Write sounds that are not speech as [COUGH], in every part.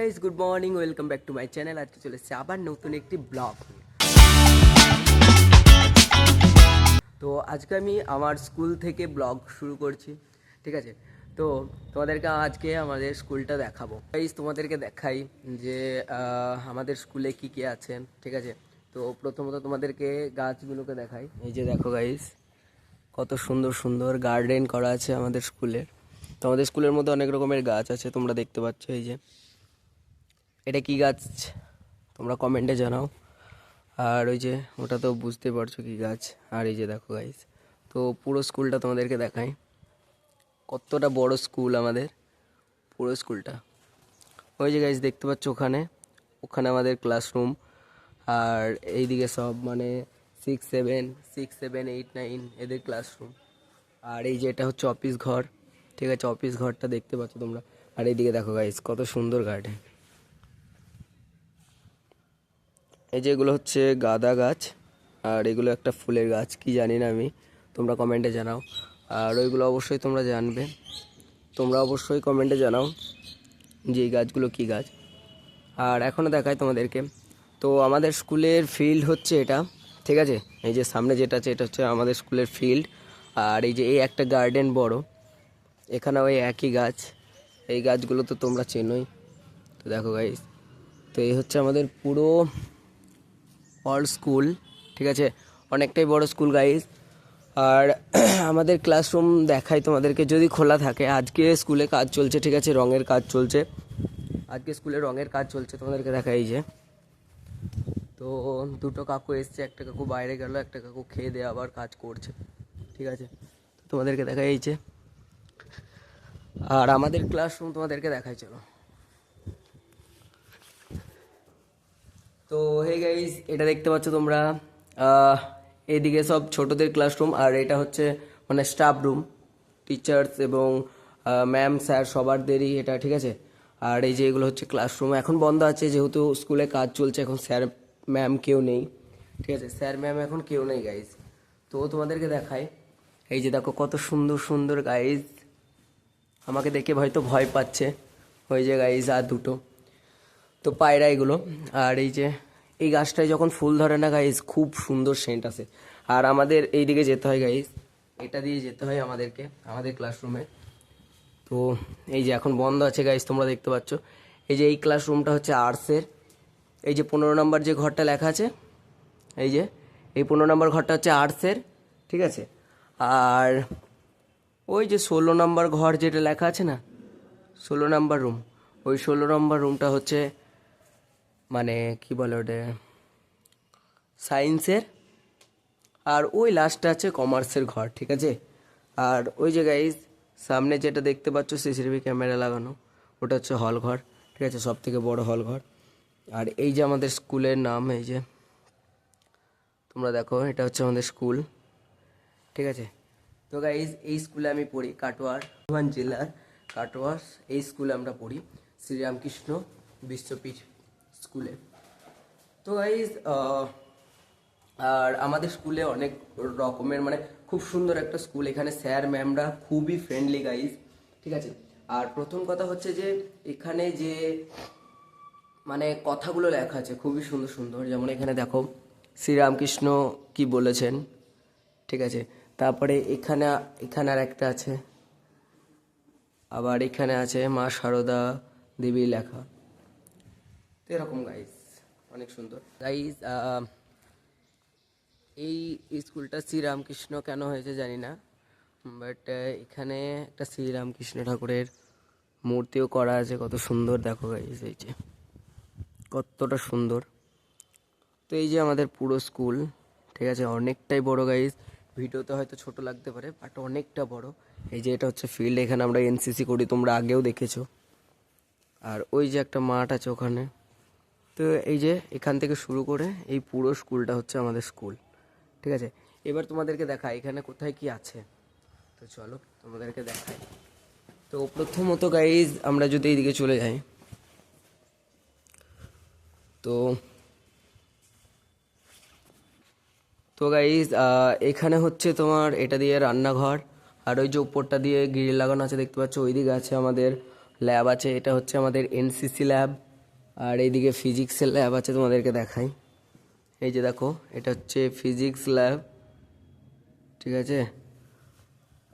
Guys good morning welcome back to my channel আজকে চলে এসেছে আবার নতুন একটি ব্লগ তো আজকে আমি আমার স্কুল থেকে ব্লগ শুরু করছি, ঠিক আছে? তো তোমাদেরকে আজকে আমাদের স্কুলটা দেখাবো। গাইস তোমাদেরকে দেখাই যে আমাদের স্কুলে কি কি আছে, ঠিক আছে? তো প্রথমত তোমাদেরকে গাছগুলোকে দেখাই। এই যে দেখো গাইজ কত সুন্দর সুন্দর গার্ডেন করা আছে আমাদের স্কুলের তো আমাদের স্কুলের মধ্যে অনেক রকমের গাছ আছে, তোমরা দেখতে পাচ্ছ এই যে। এটা কি গাছ? তোমরা কমেন্টে জানাও। আর ওই যে, ওটা তো বুঝতে পারছ কি গাছ। আর এই যে দেখো গাইস তো পুরো স্কুলটা তোমাদেরকে দেখাই। কতটা বড় স্কুল আমাদের, পুরো স্কুলটা। ওই যে গাইস দেখতে পাচ্ছ ওখানে ওখানে আমাদের ক্লাসরুম আর এইদিকে সব মানে six seven six seven eight nine এদের ক্লাসরুম আর এই যে এটা হচ্ছে অফিস ঘর, ঠিক আছে? অফিস ঘরটা দেখতে পাচ্ছ তোমরা। আর এইদিকে দেখো গাইস কত সুন্দর গার্ডেন এই যে এগুলো হচ্ছে গাঁদা গাছ, আর এগুলো একটা ফুলের গাছ, কি জানি না আমি। তোমরা কমেন্টে জানাও। আর ওইগুলো অবশ্যই তোমরা জানবে। তোমরা অবশ্যই কমেন্টে জানাও যে এই গাছগুলো কি গাছ। আর এখনও দেখাই তোমাদেরকে। তো আমাদের স্কুলের ফিল্ড হচ্ছে এটা, ঠিক আছে? এই যে সামনে যেটা আছে, এটা হচ্ছে আমাদের স্কুলের ফিল্ড আর এই যে এই একটা গার্ডেন বড় এখানে ওই একই গাছ। এই গাছগুলো তো তোমরা চেনোই। তো দেখো গাইস তো এই হচ্ছে আমাদের পুরো অল স্কুল ঠিক আছে? অনেকটাই বড় স্কুল গাইজ আর [CLEARS THROAT] আমাদের ক্লাসরুম দেখাই তোমাদেরকে, যদি খোলা থাকে। আজকে স্কুলে কাজ চলছে, ঠিক আছে? রঙের কাজ চলছে। আজকে স্কুলে রঙের কাজ চলছে, তোমাদেরকে এই যে। তো দুটো কাকু এসছে, একটা কাকু বাইরে গেল, একটা কাকু খেয়ে দিয়ে আবার কাজ করছে, ঠিক আছে? তোমাদেরকে দেখা এই যে। আর আমাদের ক্লাসরুম তোমাদেরকে দেখাই, চলো। তো হে গাইজ এটা দেখতে পাচ্ছ তোমরা। এদিকে সব ছোটদের ক্লাসরুম আর এটা হচ্ছে মানে স্টাফ রুম টিচার্স এবং ম্যাম স্যার সবারদেরই এটা, ঠিক আছে? আর এই যে এগুলো হচ্ছে ক্লাসরুম এখন বন্ধ আছে, যেহেতু স্কুলে কাজ চলছে, এখন স্যার ম্যাম কেউ নেই। ঠিক আছে? স্যার ম্যাম এখন কেউ নেই গাইজ তো, তোমাদেরকে দেখাই। এই যে দেখো, কত সুন্দর সুন্দর গাইজ আমাকে দেখে হয়তো ভয় পাচ্ছে। ওই যে গাইজ আর দুটো। তো পায়রা এগুলো। আর এই যে, এই গাছটায় যখন ফুল ধরে না গাইজ খুব সুন্দর সেন্ট আছে। আর আমাদের এই দিকে যেতে হয় গাইজ এটা দিয়ে যেতে হয় আমাদেরকে, আমাদের ক্লাসরুমে তো এই যে এখন বন্ধ আছে গাইজ তোমরা দেখতে পাচ্ছ। এই যে এই ক্লাসরুমটা হচ্ছে আর্টসের এই যে পনেরো নম্বর যে ঘরটা লেখা আছে, এই যে, এই পনেরো নম্বর ঘরটা হচ্ছে আর্টসের ঠিক আছে? আর ওই যে ষোলো নম্বর ঘর যেটা লেখা আছে না, ষোলো নম্বর রুম ওই ষোলো নম্বর রুমটা হচ্ছে মানে কি বলে ওটা? সায়েন্সের। আর ওই লাস্টটা আছে কমার্সের ঘর, ঠিক আছে? আর ওই যে গাইজ সামনে যেটা দেখতে পাচ্ছ সিসিটিভি ক্যামেরা লাগানো, ওটা হচ্ছে হল ঘর, ঠিক আছে? সব থেকে বড় হল ঘর। আর এই যে আমাদের স্কুলের নাম, এই যে, তোমরা দেখো, এটা হচ্ছে আমাদের স্কুল, ঠিক আছে? তো গাইজ এই স্কুলে আমি পড়ি কাটোয়ার জেলার কাটোয়ার, এই স্কুলে আমরা পড়ি। শ্রীরামকৃষ্ণ বিশ্বপীঠ। স্কুলে। তো গাইজ আর আমাদের স্কুলে অনেক রকমের মানে খুব সুন্দর একটা স্কুল। এখানে স্যার, ম্যামরা খুবই ফ্রেন্ডলি গাইজ ঠিক আছে? আর প্রথম কথা হচ্ছে যে এখানে যে মানে কথাগুলো লেখা আছে খুবই সুন্দর সুন্দর। যেমন এখানে দেখো, শ্রীরামকৃষ্ণ কি বলেছেন, ঠিক আছে? তারপরে এখানে এখানে আর একটা আছে, আবার এখানে আছে মা সারদা দেবী লেখা। এরকম গাইজ অনেক সুন্দর। গাইজ এই স্কুলটা শ্রীরামকৃষ্ণ কেন হয়েছে জানি না বাট এখানে একটা শ্রীরামকৃষ্ণ ঠাকুরের মূর্তিও করা আছে, কত সুন্দর। দেখো গাইজ এই যে কতটা সুন্দর। তো এই যে আমাদের পুরো স্কুল, ঠিক আছে? অনেকটাই বড় গাইজ ভিডিওতে হয়তো ছোট লাগতে পারে বাট অনেকটা বড়। এই যে এটা হচ্ছে ফিল্ড এখানে আমরা এনসিসি করি, তোমরা আগেও দেখেছ। আর ওই যে একটা মাঠ আছে ওখানে। তো এই যে এখান থেকে শুরু করে এই পুরো স্কুলটা হচ্ছে আমাদের স্কুল, ঠিক আছে? এবার তোমাদেরকে দেখা এখানে কোথায় কি আছে। তো চলো তোমাদেরকে দেখাই। তো প্রথমত গাইজ আমরা যদি এইদিকে চলে যাই। তো তো গাইজ এখানে হচ্ছে তোমার এটা দিয়ে রান্নাঘর, আর ওই যে উপরটা দিয়ে গ্রিল লাগানো আছে, দেখতে পাচ্ছ? ওই দিকে আছে আমাদের ল্যাব আছে, এটা হচ্ছে আমাদের এনসিসি ল্যাব আর এইদিকে ফিজিক্সের ল্যাব আছে, তোমাদেরকে দেখাই। এই যে দেখো, এটা হচ্ছে ফিজিক্স ল্যাব ঠিক আছে?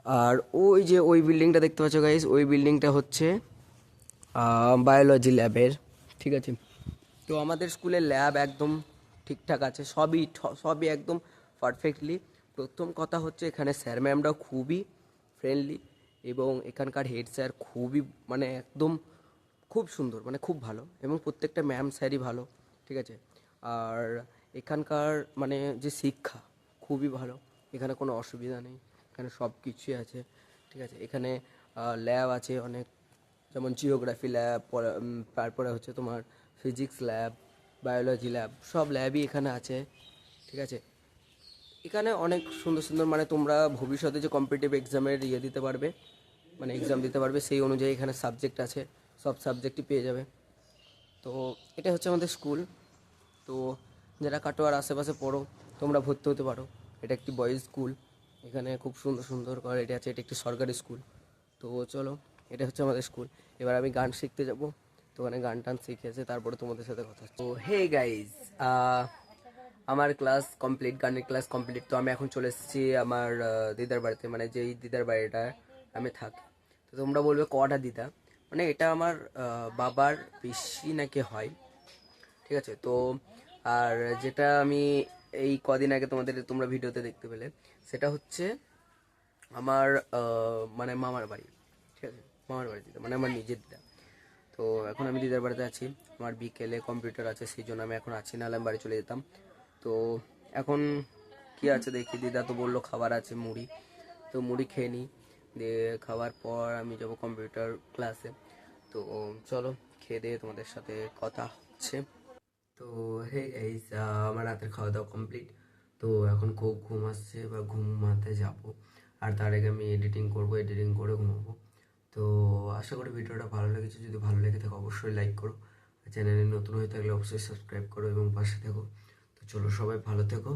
আর ওই যে ওই বিল্ডিংটা দেখতে পাচ্ছ গাইস ওই বিল্ডিংটা হচ্ছে বায়োলজি ল্যাবের ঠিক আছে? তো আমাদের স্কুলের ল্যাব একদম ঠিকঠাক আছে, সবই সবই একদম পারফেক্টলি প্রথম কথা হচ্ছে, এখানে স্যার ম্যামরাও খুবই ফ্রেন্ডলি এবং এখানকার হেড স্যার খুবই মানে একদম খুব সুন্দর মানে খুব ভালো এবং প্রত্যেকটা ম্যাম স্যারই ভালো, ঠিক আছে? আর এখানকার মানে যে শিক্ষা খুবই ভালো, এখানে কোনো অসুবিধা নেই, এখানে সব কিছুই আছে, ঠিক আছে? এখানে ল্যাব আছে অনেক, যেমন জিওগ্রাফি ল্যাব তারপরে হচ্ছে তোমার ফিজিক্স ল্যাব বায়োলজি ল্যাব সব ল্যাবই এখানে আছে, ঠিক আছে? এখানে অনেক সুন্দর সুন্দর মানে তোমরা ভবিষ্যতে যে কম্পিটিটিভ এক্সামের ইয়ে দিতে পারবে মানে এক্সাম দিতে পারবে, সেই অনুযায়ী এখানে সাবজেক্ট আছে। সব সাবজেক্টই পেয়ে যাবে। তো এটা হচ্ছে আমাদের স্কুল তো যারা কাটোয়ার আশেপাশে পড়ো, তোমরা ভর্তি হতে পারো। এটা একটি বয়েজ স্কুল এখানে খুব সুন্দর সুন্দর করে এটা আছে, এটা একটি সরকারি স্কুল তো চলো, এটা হচ্ছে আমাদের স্কুল এবার আমি গান শিখতে যাব। তো ওখানে গান টান শিখেছে তারপরে তোমাদের সাথে কথা তো হে গাইজ আমার ক্লাস কমপ্লিট গানের ক্লাস কমপ্লিট তো আমি এখন চলে এসেছি আমার দিদার বাড়িতে। মানে যেই দিদার বাড়িটা আমি থাকি। তো তোমরা বলবে কটা দিদা? মানে এটা আমার বাবার পিসি নাকি হয়, ঠিক আছে? তো, আর যেটা আমি এই কদিন আগে তোমাদের, তোমরা ভিডিওতে দেখতে পেলে, সেটা হচ্ছে আমার মানে মামার বাড়ি, ঠিক আছে? মামার বাড়ি দিদা মানে আমার নিজের দিদা। তো এখন আমি দিদার বাড়িতে আছি, আমার বিকেলে কম্পিউটার আছে, সেই জন্য আমি এখন আছি, নাহলে আমি বাড়ি চলে যেতাম। তো এখন কি আছে দেখি, দিদা তো বলল খাবার আছে, মুড়ি। তো মুড়ি খেয়ে নিই। দিয়ে খাওয়ার পর আমি যাব কম্পিউটার ক্লাসে তো চলো, খেয়ে দিয়ে তোমাদের সাথে কথা হচ্ছে। তো হে, এই আমার রাতের খাওয়া দাওয়া কমপ্লিট তো এখন খুব ঘুম আসছে বা ঘুমাতে যাব। আর তার আগে আমি এডিটিং করব এডিটিং করে ঘুমাবো। তো আশা করি ভিডিওটা ভালো লেগেছে। যদি ভালো লেগে থাকে, অবশ্যই লাইক করো। চ্যানেলে নতুন হয়ে থাকলে অবশ্যই সাবস্ক্রাইব করো এবং পাশে থেকো। তো চলো সবাই ভালো থেকো।